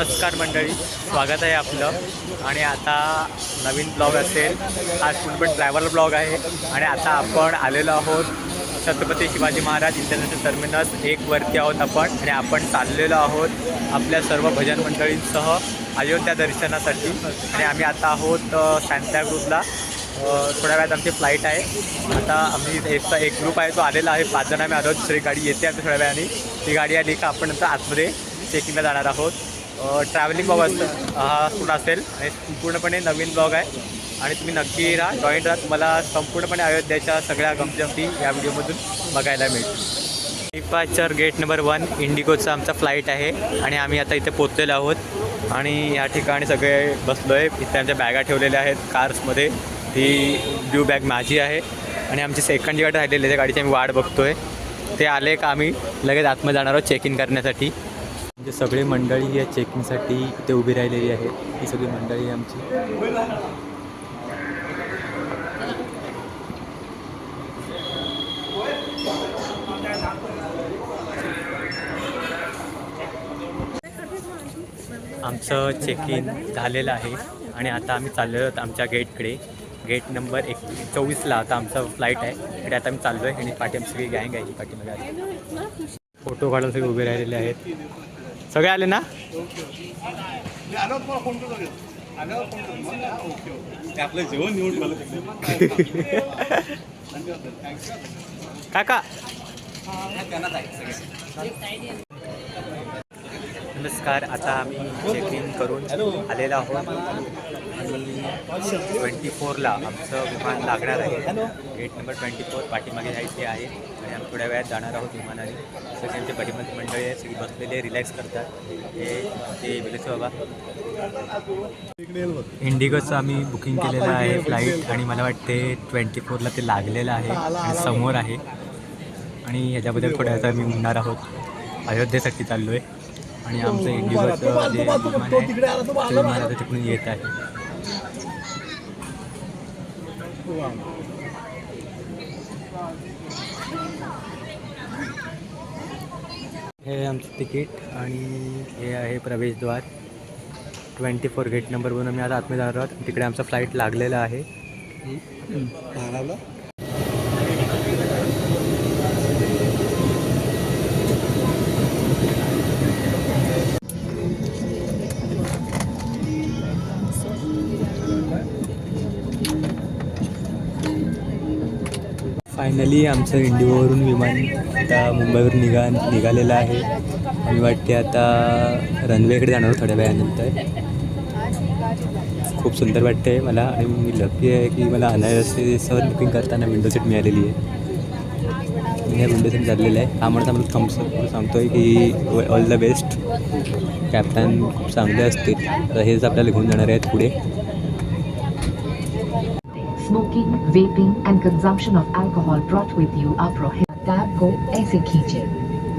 नमस्कार मंडळी स्वागत आहे आपलं. आणि आता नवीन ब्लॉग असेल हा पण ट्रॅव्हल ब्लॉग आहे. आणि आता आपण आलेलो आहोत छत्रपती शिवाजी महाराज इंटरनॅशनल टर्मिनस एकवरती आहोत आपण. आणि आपण चाललेलो आहोत आपल्या सर्व भजन मंडळींसह अयोध्या दर्शनासाठी. आणि आम्ही आता आहोत अ, ग्रुपला थोड्या वेळात आमची फ्लाईट आहे. आता आम्ही एकचा एक ग्रुप आहे तो आलेला आहे. पाच जण आम्ही आलो दुसरी गाडी येते आमच्या थोड्या वेळाने. ती गाडी आली का आपण नंतर आतमध्ये चेकिंगला जाणार आहोत. ट्रॅव्हलिंग ब्लॉग हा पूर्ण असेल. आणि पूर्णपणे नवीन ब्लॉग आहे. आणि तुम्ही नक्की राहा जॉईंट राहा. तुम्हाला संपूर्णपणे अयोध्याच्या सगळ्या गमजमती या व्हिडिओमधून बघायला मिळतील. डिपार्चर गेट नंबर वन इंडिगोचा आमचा फ्लाईट आहे. आणि आम्ही आता इथे पोचलेलो आहोत. आणि या ठिकाणी सगळे बसलो आहे इथे आमच्या बॅगा ठेवलेल्या आहेत कार्समध्ये ती ब्ल्यू बॅग माझी आहे. आणि आमची सेकंड जी गाडी राहिलेली त्या गाडीची आम्ही वाट बघतो आहे ते आले का आम्ही? लगेच आतमध्ये जाणार आहोत चेक इन करण्यासाठी. म्हणजे सगळे मंडळी या चेकिंगसाठी इथे उभी राहिलेली आहे ही सगळी मंडळी आहे आमची. आमचं चेक इन झालेलं आहे आणि आता आम्ही चाललो आहोत आमच्या गेटकडे. गेट नंबर एक चोवीसला आता आमचं फ्लाईट आहे. इकडे आता आम्ही चाललो आहे आणि पाठी आमची सगळी गँग आहे. पाठीमध्ये फोटो काढून सगळे उभे राहिलेले आहेत. सगळे आले ना? आपलं जेवण निवड काका. नमस्कार आता आम्ही चेक इन करून आलेलो आहोत. आणि ट्वेंटी फोरला आमचं विमान लागणार आहे. गेट नंबर ट्वेंटी फोर पाठीमागे जायचे आहे. थोड्या वेळात जाणार आहोत विमानाने. सगळ्यांचे पाठिंबा मंडळी आहे सगळी बसलेले रिलॅक्स करतात. हे ते विलेस बाबा. इंडिगोचं आम्ही बुकिंग केलेलं आहे फ्लाईट आणि मला वाटते ट्वेंटी फोरला ते लागलेलं आहे आणि समोर आहे. आणि ह्याच्याबद्दल थोड्या वेळात आम्ही म्हणणार आहोत. अयोध्येसाठी चाललो आहे आणि आमचं इंडिगोचं जे विमान आहे ते विमान आता तिकडून येत आहे. हे आमचं तिकीट आणि हे आहे प्रवेशद्वार. ट्वेंटी फोर गेट नंबर आम्ही आता आतमध्ये जाणार आहोत. तिकडे आमचा फ्लाईट लागलेला आहे. फायनली आमचं इंडिगोवरून विमान आता मुंबईवरून निघा निघालेलं आहे. मी वाटते आता रनवेकडे जाणार थोड्या वेळानंतर. खूप सुंदर वाटते मला आणि मी लकी आहे की मला अनारसे सहज बुकिंग करताना विंडो सीट मिळालेली आहे. मी विंडो सीट चाललेलं आहे. हा म्हणता मला थम्स सांगतो आहे की ऑल द बेस्ट कॅप्टन खूप चांगले असतील. तर हेच आपल्याला घेऊन जाणार आहेत पुढे. Smoking, vaping and consumption of alcohol brought with you are prohibited. Tab को ऐसे खींचे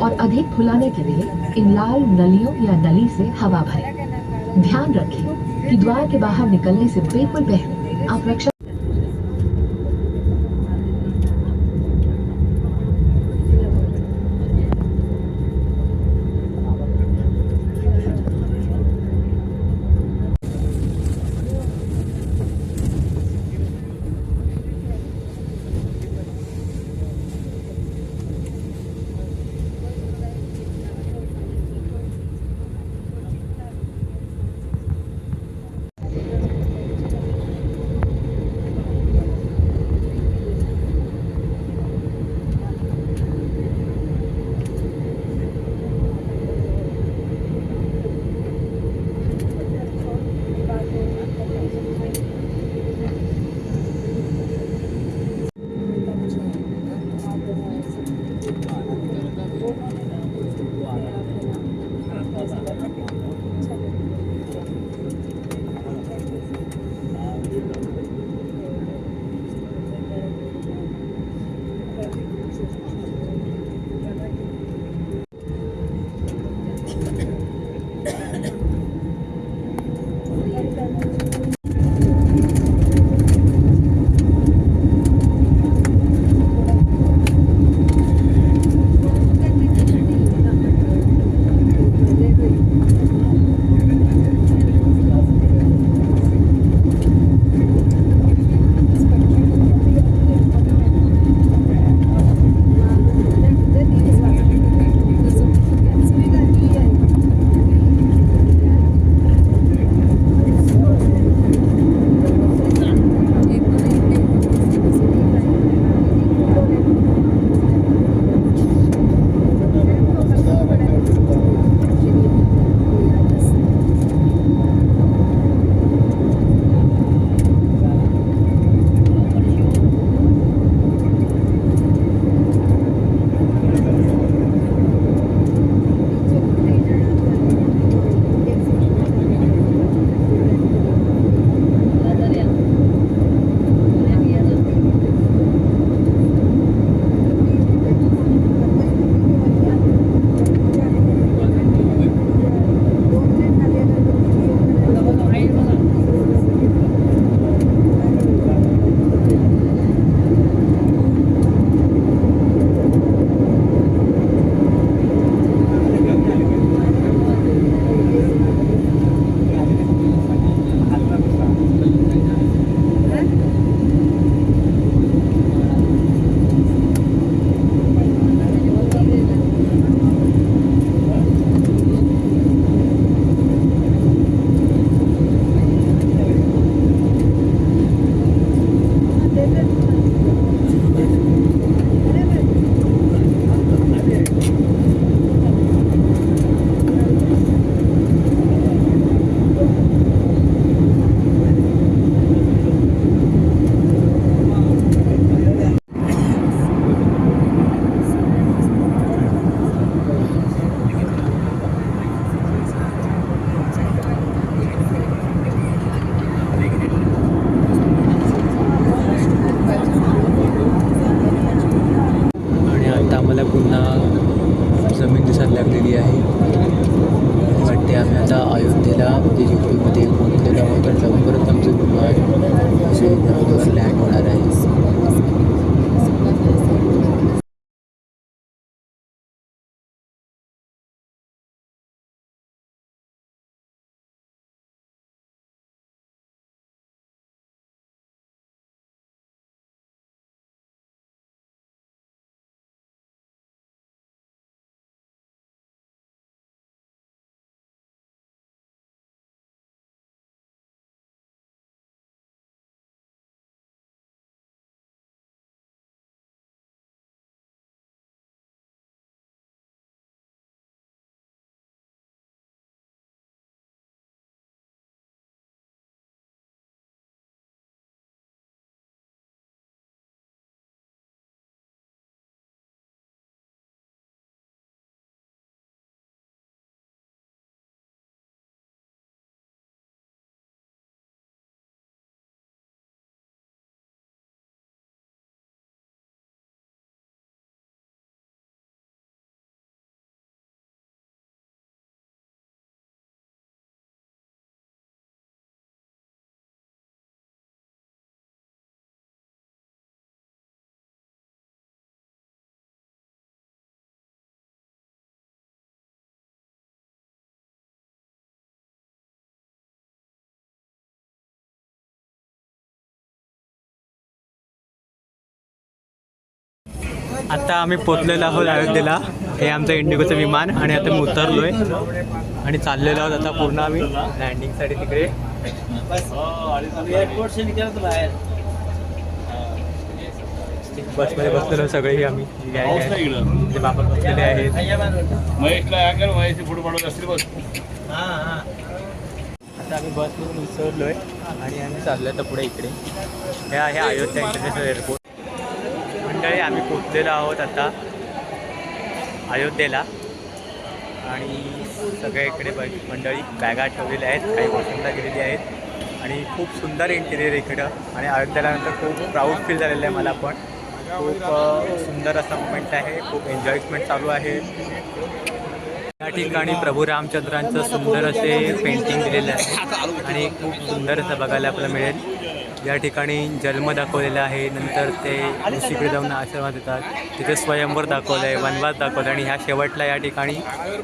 और अधिक फुलाने के लिए इन लाल नलियों या नली से हवा भरें। ध्यान रखें कि द्वार के बाहर निकलने से बिल्कुल पहले आप रक्षा अयोध्येला म्हणजे युपीमध्ये पोहोचलेलो आहोत तर लवकरच आमचं विमान आता आम्ही पोचलेलो आहोत अयोध्येला. हे आमचं इंडिगोचं विमान आणि आता मी उतरलोय. आणि चाललेलो आहोत आता पूर्ण आम्ही लँडिंगसाठी तिकडे. बसमध्ये बसलेलो सगळेही आम्ही. जे बाबा बसलेले आहेत. आता आम्ही बसमधून उतरलोय आणि आम्ही चाललोय तर पुढे इकडे. हे आहे अयोध्या इंटरनॅशनल एअरपोर्ट. मंडळी आम्ही पोचलेलो आहोत आता अयोध्येला. आणि सगळे इकडे मंडळी बॅगा ठेवलेल्या आहेत काही वॉशिंगला गेलेली आहेत. आणि खूप सुंदर इंटिरियर इकडं. आणि अयोध्येलानंतर खूप प्राऊड फील झालेलं आहे मला पण. खूप सुंदर असा मुमेंट आहे. खूप एन्जॉयमेंट चालू आहे. या ठिकाणी प्रभू रामचंद्रांचं सुंदर असे पेंटिंग दिलेलं आहे. आणि खूप सुंदर असं बघायला आपल्याला मिळेल. या ठिकाणी जन्म दाखवलेला आहे. नंतर ते ऋषीकडे जाऊन आश्रमात येतात. तिथे स्वयंवर दाखवलं आहे वनवास दाखवलं आणि ह्या शेवटला या ठिकाणी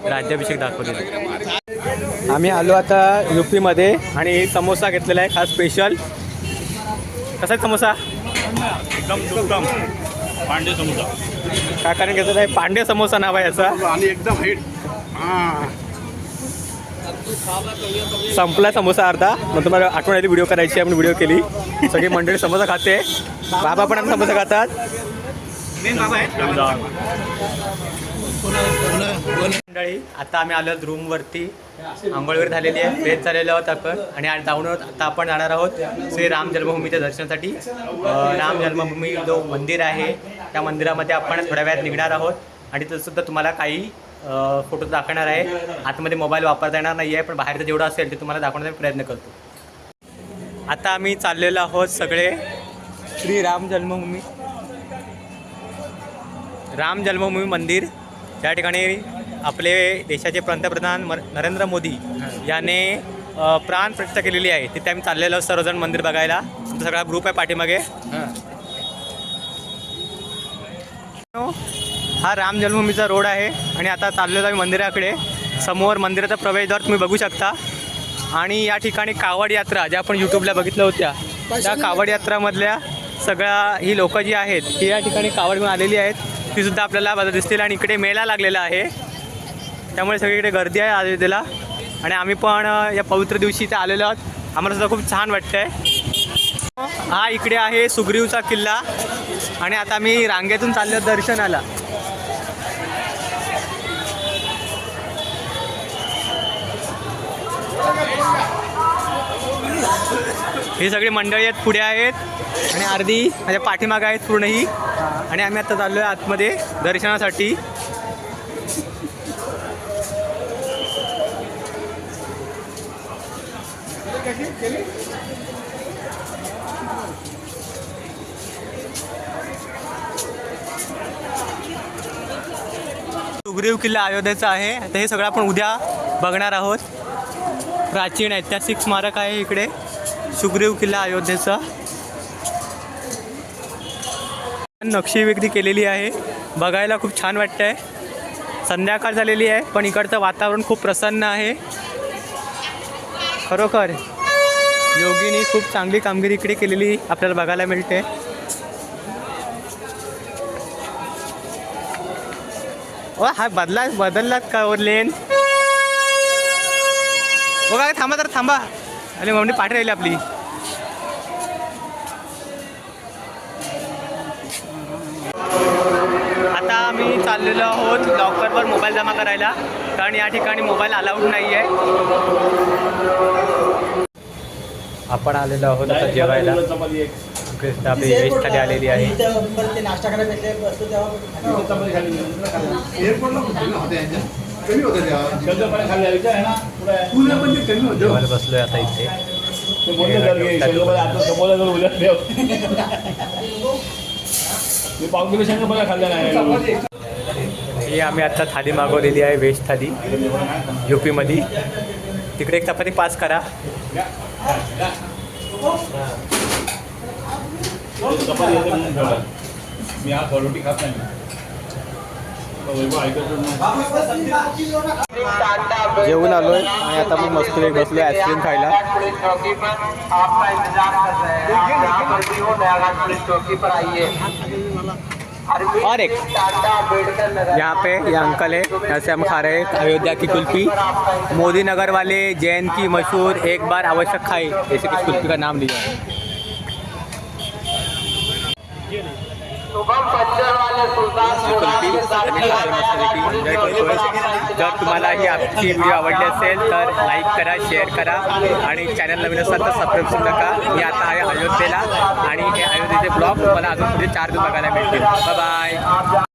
राज्याभिषेक दाखवलेला आहे. आम्ही आलो आता यू पीमध्ये आणि समोसा घेतलेला आहे खास स्पेशल कसा आहे समोसा? एकदम पांडे समुद्र काकाने घेतलेला आहे पांडे समोसा नाव आहे याचा. आणि एकदम हिट संपला समोसा अर्धा. मग तुम्हाला आठवण आली व्हिडिओ करायची आपण व्हिडिओ केली. सगळी मंडळी समोसा खाते. बाबा पण आता समोसा खातात. मंडळी आता आम्ही आलो रूमवरती. आंघोळ वगैरे झालेली आहे. फ्रेश झालेलो आहोत आपण. आणि जाऊन आता आपण जाणार आहोत श्री राम जन्मभूमीच्या दर्शनासाठी. राम जन्मभूमी जो मंदिर आहे त्या मंदिरामध्ये आपण थोड्या वेळात निघणार आहोत. आणि तसंसुद्धा तुम्हाला काही फोटो दाखवणार आहे. आतमध्ये मोबाईल वापरता येणार नाही आहे पण बाहेरचं जेवढं असेल ते तुम्हाला दाखवण्याचा मी प्रयत्न करतो. आता आम्ही चाललेलो आहोत सगळे. श्री राम जन्मभूमी. राम जन्मभूमी मंदिर. त्या ठिकाणी आपले देशाचे पंतप्रधान नरेंद्र मोदी याने प्राण प्रतिष्ठा केलेली आहे. तिथे आम्ही चाललेलो आहोत सर्वजण मंदिर बघायला. आमचा सगळा ग्रुप आहे पाठीमागे. हा. राम जन्मभूमीचा रोड आहे आणि आता चाललेलो आम्ही मंदिराकडे. समोर मंदिराचा प्रवेशद्वार तुम्ही बघू शकता. आणि या ठिकाणी कावड यात्रा ज्या आपण यूट्यूबला बघितल्या होत्या त्या कावड यात्रामधल्या सगळ्या ही लोकं जी आहेत ती या ठिकाणी कावड घेऊन आलेली आहेत. ती सुद्धा आपल्याला बघा दिसतील आणि इकडे मेळा लागलेला आहे. त्यामुळे सगळीकडे गर्दी आहे अयोध्येला आणि आम्ही पण या पवित्र दिवशी इथे आलेलो आहोत. आम्हाला सुद्धा खूप छान वाटतंय. हा इकडे आहे सुग्रीवचा किल्ला. आणि आता आम्ही रांगेतून चाललो दर्शनाला. ही सगळी मंडळी आहेत पुढे आहेत. आणि अर्धी माझ्या पाठीमागं आहेत पूर्ण ही आणि आम्ही आता चाललो आहे आतमध्ये दर्शनासाठी. सुग्रीव किल्ला अयोध्येचा आहे. आता हे सगळं आपण उद्या बघणार आहोत. प्राचीन ऐतिहासिक स्मारक आहे इकडे. सुग्रीव किल्ला अयोध्येचा. नक्षी विक्री केलेली आहे. बघायला खूप छान वाटतंय. संध्याकाळ झालेली आहे पण इकडचं वातावरण खूप प्रसन्न आहे. खरोखर योगीनी खूप चांगली कामगिरी इकडे केलेली आपल्याला बघायला मिळते. ओ हा बदला बदललात का ओ लेन हो काय थांबा तर थांबा. आणि मम्मी पाठी राहिली आपली. आता आम्ही चाललेलो आहोत लॉकरवर मोबाईल जमा करायला. कारण या ठिकाणी मोबाईल अलाउड नाही आहे आपण आलेलो आहोत आता जेवायला. आपली वेज थाली आलेली आहे. चपाती खाल्ली होते कमी होत्या त्या. शंकरपाळ्या खाल्ल्या विचार आहे ना पुढे आहे. पुण्या म्हणजे कमी होतं. जेवायला बसलोय आता इथे. ही आम्ही आता थाली मागवलेली आहे व्हेज थाली. यू पीमध्ये तिकडे एक चपाती पास करा. मी हा रोटी खात नाही. जेवन आलो आता मैं मस्त एक बसलो आइसक्रीम खाला और एक, यहाँ पे ये अंकल है यहाँ से हम खा रहे हैं अयोध्या की कुल्फी। मोदी नगर वाले जैन की मशहूर एक बार आवश्यक खाई, जैसे कि कुल्फी का नाम लिया है। जर तुम्हाला ही आजची व्हिडिओ आवडली असेल तर लाईक करा शेअर करा आणि चॅनल नवीन असाल तर सबस्क्राईब करू नका. मी आता आहे अयोध्येला आणि हे अयोध्येचे ब्लॉग तुम्हाला अजून पुढे चार दिवस बघायला मिळतील. बाय